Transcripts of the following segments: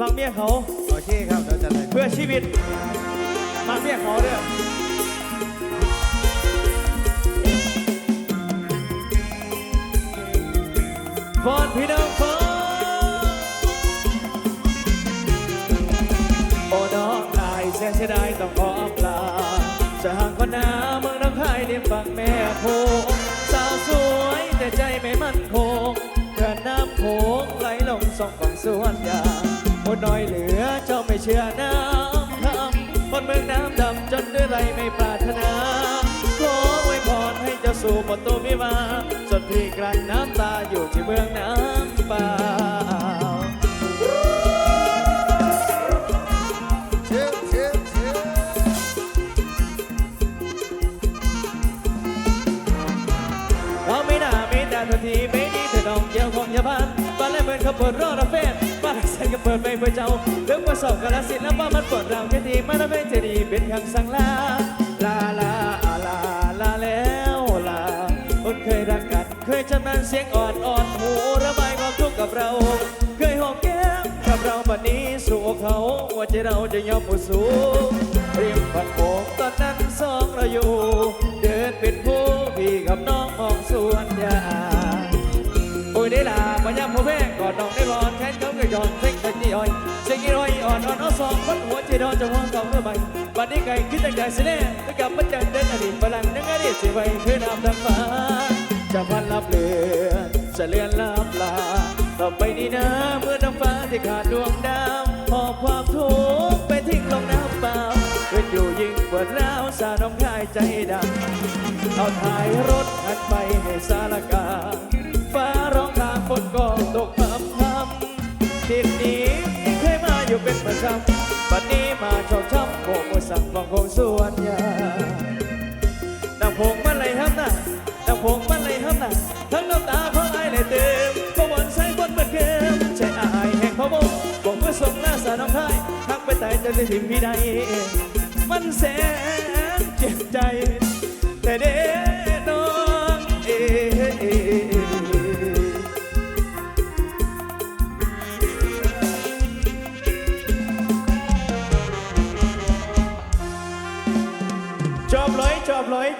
มักเมียเขา โอเคครับเราจะเลยเพื่อชีวิต มักเมียเขาเด้อฟอนพี่น้องฟอนโอ้น้องนายเสียเสียดายต้องขอปลาจะห่างคนหนาเมืองน้องคายริมฝั่งแม่โคงสาวสวยแต่ใจไม่มั่นคงเพื่อนน้ำโขงไหลลงสองฝั่งสวนยาง โอ้น้อยเหลือเจ้าไม่เชื่อน้ำคำคนเมืองน้ำดำจนด้วยไรไม่ปรารถนา ขอไว้พรให้เจ้าสู่ประตูวิวาจนพี่กลั้นน้ำตาอยู่ที่เมืองน้ำเปล่าเชื่อเชื่อเชื่อเราไม่น่ามีแต่ทันทีไม่ดีเธอดองเยี่ยวของยาบ้านบ้านและเมืองเขาเปิดรอ เปิดไปเพื่อเจ้าเรื่องประสบกาลสิทธิ์แล้วบ้ามันปิดเราแค่ดีมันไม่จะดีเป็นคำสั่งลาลาลาลาลาแล้วลาคนเคยรักกันเคยจำนานเสียงอ่อนอ่อนหูระบายความทุกข์กับเรา เคยหอมแก้มกับเราบัดนี้สู่เขาว่าใจเราจะยอมผู้สูงริมผัดโขงตอนนั้นสองเราอยู่ เดินเป็นผู้พี่กับน้องมองสวนยา ได้ลาปัญญาพ่อแม่กอดน้องได้บอลแขนเขาก็ยอนเซ็กตะกี้อ่อยเซ็กกี้อ่อยอ่อนอ่อนเอาสองคนหัวใจดอนจะห้องเก่าเมื่อใหม่บัดนี้ไก่คิดตั้งใจเสียแน่ไปกลับมาเจอเดินอดีตพลังนังอดีเสียไว้เพื่อนำทางฟ้าจะพันลับเลือนจะเลือนลับลาต่อไปนี้นะเมื่อน้ำฟ้าที่ขาดดวงดาวหอบความทุกข์ไปทิ้งลงน้ำเปล่าเกิดออยู่ยิ่งปวดร้าวสาน้องชายใจดำเอาถ่ายรถคันไปให้สารกา ดินนี้ เคยมาอยู่เป็นประจำบัดนี้มาชอบช้ำโบกมือสั่งฟังคงสวนยาน้ำพงมันไหลห้ำหน้าน้ำพงมันไหลห้ำหน้าทั้งน้ำตาของไอ้เลยเต็มพระวันใช้คนเปิดเกมใช่อายแห่งพระวงบอกว่าส่งหน้าสาน้องไทยทักไปแต่จะได้ถิ่มพี่ใดมันแสนเจ็บใจแต่เด้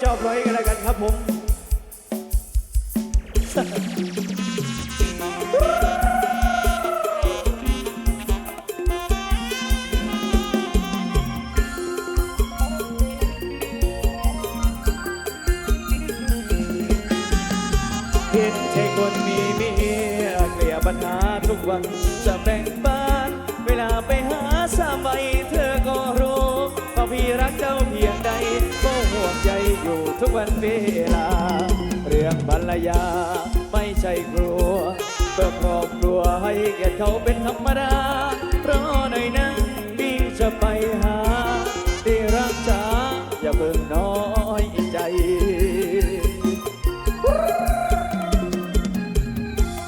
จอบร้อยกันแล้วกันครับผมเห็นใจคนมีเมียเกลียปัญหาทุกวันจะแบ่งบ้าน เวลาไปหาสามัยเธอก็รู้ว่าพี่รักเจ้า วันเวลา เรื่องภรรยาไม่ใช่กลัวเพื่อครอบครัวให้เกียรติเขาเป็นธรรมดา เพราะในนั้นพี่จะไปหา ที่รักจ๋าอย่าเพิ่งน้อยใจ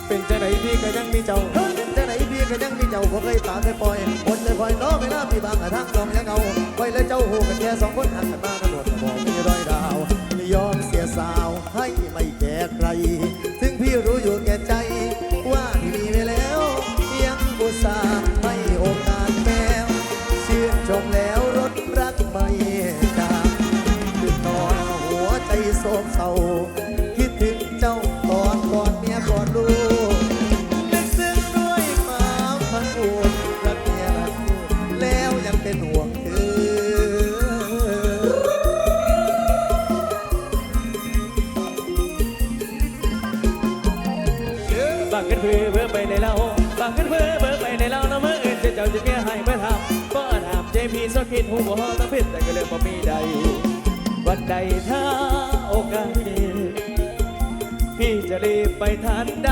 เป็นจังไหนพี่ก็ยังมีเจ้าเป็นจังไหนพี่ก็ยังมีเจ้าผมเคยตาเคยปล่อยอดเลยคอยน้องไม่น่าพี่บางกระทั่งลองยังเอาไว้แล้วเจ้าหูกันแค่สองคนหันกันมากันหมด ชื่นชมแล้ สักคิดหูบ่ต้องพิษแต่ก็เลยบ่มีใดวันใดถ้าโอกาสพี่จะรีบไปทันใด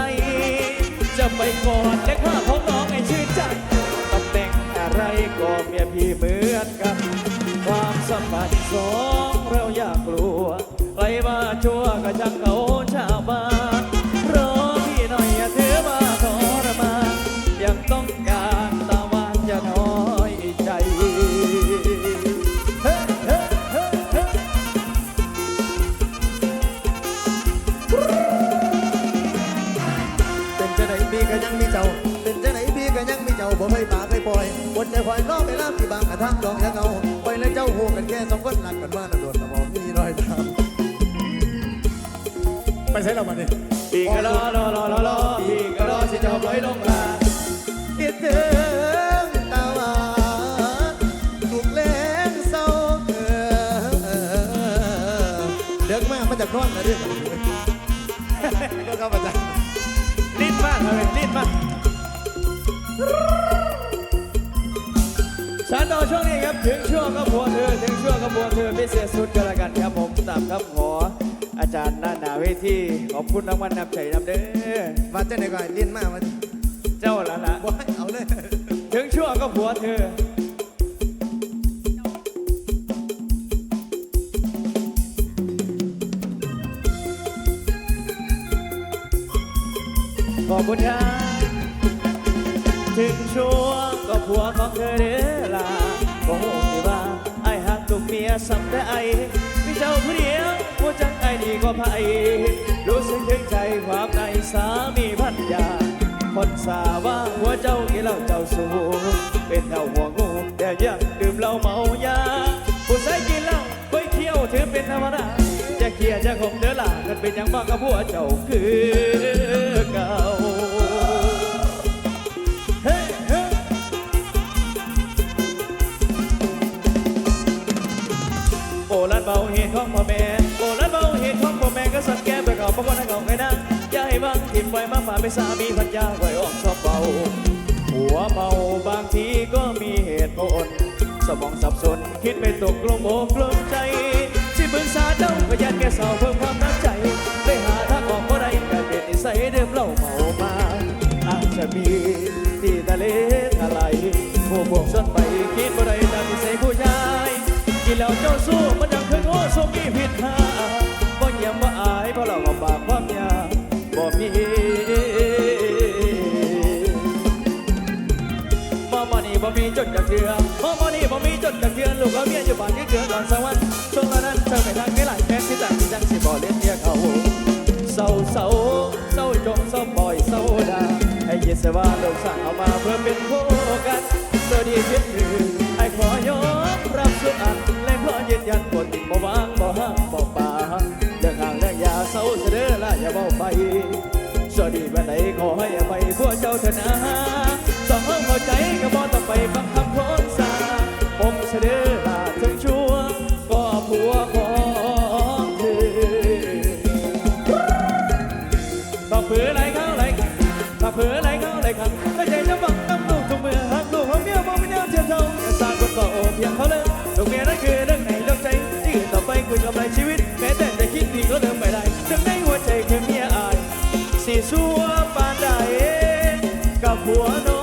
จะไปกอดและข้าของน้องให้ชื่นใจตำแหน่งอะไรก็เมียพี่เหมือนกัน ล่อยอดใจคอยรอเวลาที่บางกระทั่งดองยังเอาไปเลยเจ้าหูกันแค่สองคนหลักกันมาโดนตะบอมีรอยตามไปใช้เรามาดิปีกะรอรอรอรอรอปีกะรอสิเจ้าปล่อยลงลาคิดถึงตาหวานถูกแรงเศร้าเออเด็กมากมาจากนอนนะดิก็เข้ามาจากลิ้นมากเลยลิ้นมาก ฉันรอช่วงนี้ครับถึงช่วงกระบวนเธอถึงช่วงกระบวนเธอพิเศษสุดกันละกันครับผมตามคำขออาจารย์หน้าหนาเวทีขอบคุณรางวัลนำใจนำเด้อว่าเจ้าไหนก่อนเลี้ยนมากมาเจ้าละละบ่ให้เอาเลยถึงช่วงก็ผัวเธอขอบคุณครับถึงช่วงก็ผัวของเธอเด้อ หัมแต่ไอ้มีเจ้าผู้เดียวหัวใจไอ้ดีกว่าไผรู้สึกถึงใจความในสามีพันยาคนสาว่าหัวเจ้ากี่เหล่าเจ้าสูเป็นเท่าหัวงูแต่ยังดื่มเหล้าเมายาผู้ชายกินเหล้าค่อยเคี้ยวถือเป็นธรรมดาจะเกลียจะคงเด้อล่ะกันเป็นอย่างบ้างกับผัวเจ้าคือเก่า สังแกไปเก่าเพราะว่าในเก่าไงนะอย่าให้บางทิมไว้มาฝ่าไปสามีพันยาไว้ออกชอบเบาหัวเมาบางทีก็มีเหตุผลสมองสับสนคิดไม่ตกลงอกลงใจที่ปรึกษาเจ้าก็ยันแกเศร้าเพิ่มความน้ำใจได้หาทางออกบ่ได้ก็เป็นนิสัยเดิมเล่าเมามาอาจจะมีที่ทะเลทลายผู้บวกชนไปคิดบ่ได้ตามนิสัยผู้ชายกินแล้วเจ้าสู้มันยังคือโง่สมมีผิดหา ดจากเทือมอมอนี่บ่มีจดจากเทือลูกเอาเมียอยู่บ้านที่เกือก่อนสวรรค์ช่วงนั้นเธอไปทางไม่หลายแฟนที่ต่างที่จังสิบ่เล่นเมียเขาเศร้าเศร้าเศร้าจงเศร้าปล่อยเศร้าดาให้ยินเสว่าลูกสร้างเอามาเพื่อเป็นคู่กันสวัสดีเพียงหนึ่งไอ้ขอยอมรับสุดอันและขอยืนยันบ่ติดบ่วางบ่ห้ามบ่ป่าเดินห่างและอย่าเศร้าเสด็จละอย่าเบาไปสวัสดีวันไหนขอให้อภัยพวกเจ้าเถอะนะสองห้องเข้าใจก็บ่ต้อง ไปฟังคำโพสซาผมเสด็จลาถึงช่วงก็ผัวของเธอต้อเผือไหลเข้าไหลกันต้อเผือไหลเข้าไหลกันถ้าใจจะบังน้ำลูกทุกเมื่อหักลูกของเมียมองไม่แน่เทียมเท่าอย่าสร้างคนก็โอเพียงเขาเลยลูกเมียนั่นคือเรื่องไหนเรื่องใจที่อื่นต่อไปคือกำไรชีวิต แม้แต่จะคิดดีก็เดินไปได้ถึงในหัวใจเคือเมียอายสิสัวปานใดกับหัวน้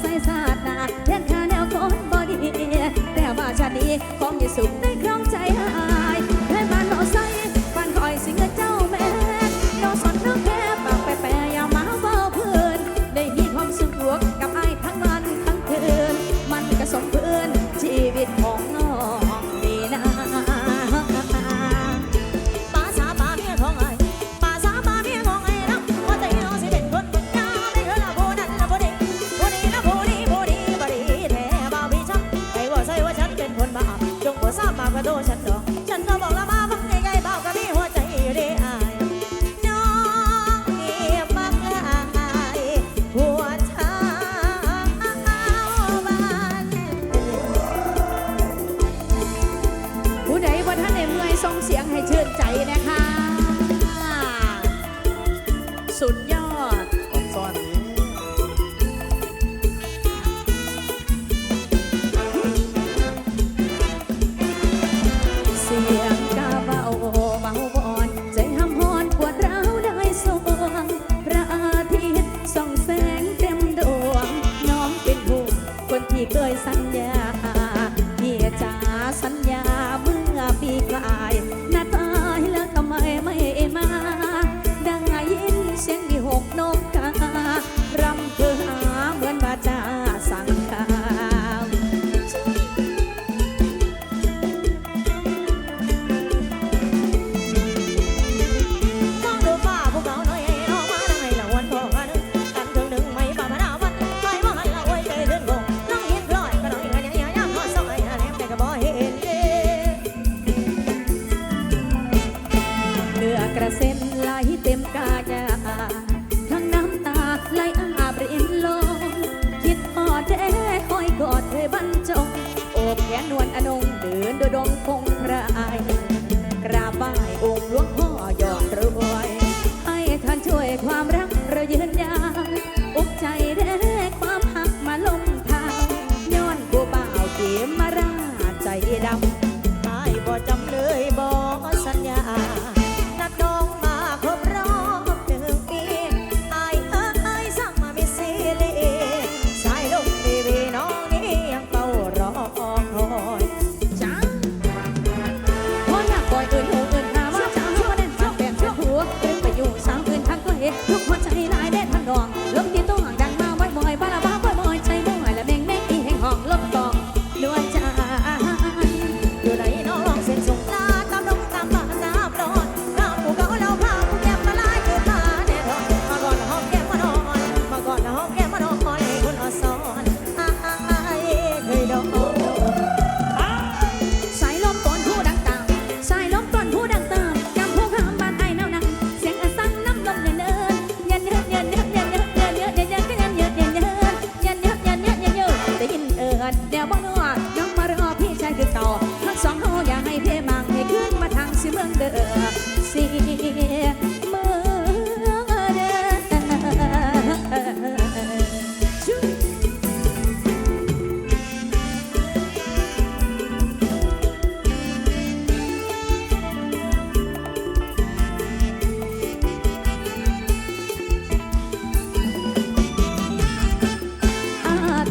ใส่สาดหนาเทียนคาแนวคนบอดีแต่ว่าชาตินี้คงยิ่สุขได้ครองใน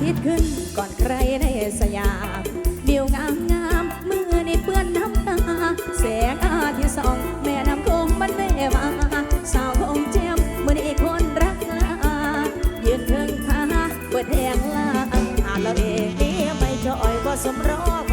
ิตย์ขึ้นก่อนใครในสยามวิวงามงามมือในเปื้อนน้ำตาแสงอาทิตย์ส่อง แม่น้ำคขงมันเวมาสาวขงเจมมือในคนรักงายืนเทิงขาเปิดแหงลาอาละเวไม่จอยบ่สมรอ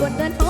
ปวดเดินท้อง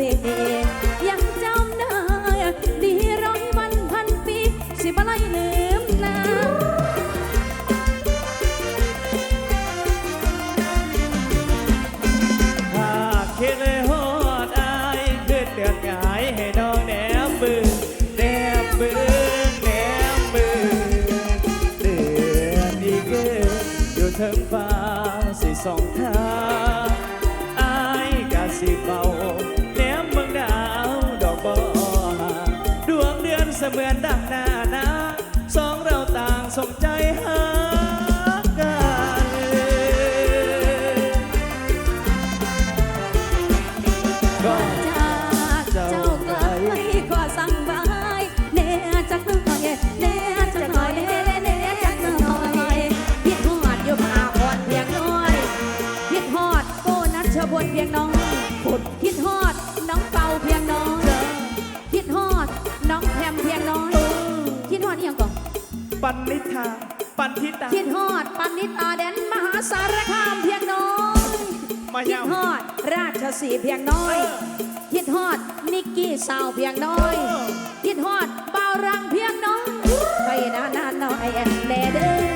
see ามหน้าหนาสองเราต่างสงใจหากันน ปันนิตา ปันทิตา คิดฮอดปันนิตาแดนมหาสารคามเพียงน้อยมาคิดฮอดราชสีเพียงน้อยคิดฮอดนิกกี้สาวเพียงน้อยคิดฮอดเบารังเพียงน้อยไปนานๆหน่อยแน่เด้อ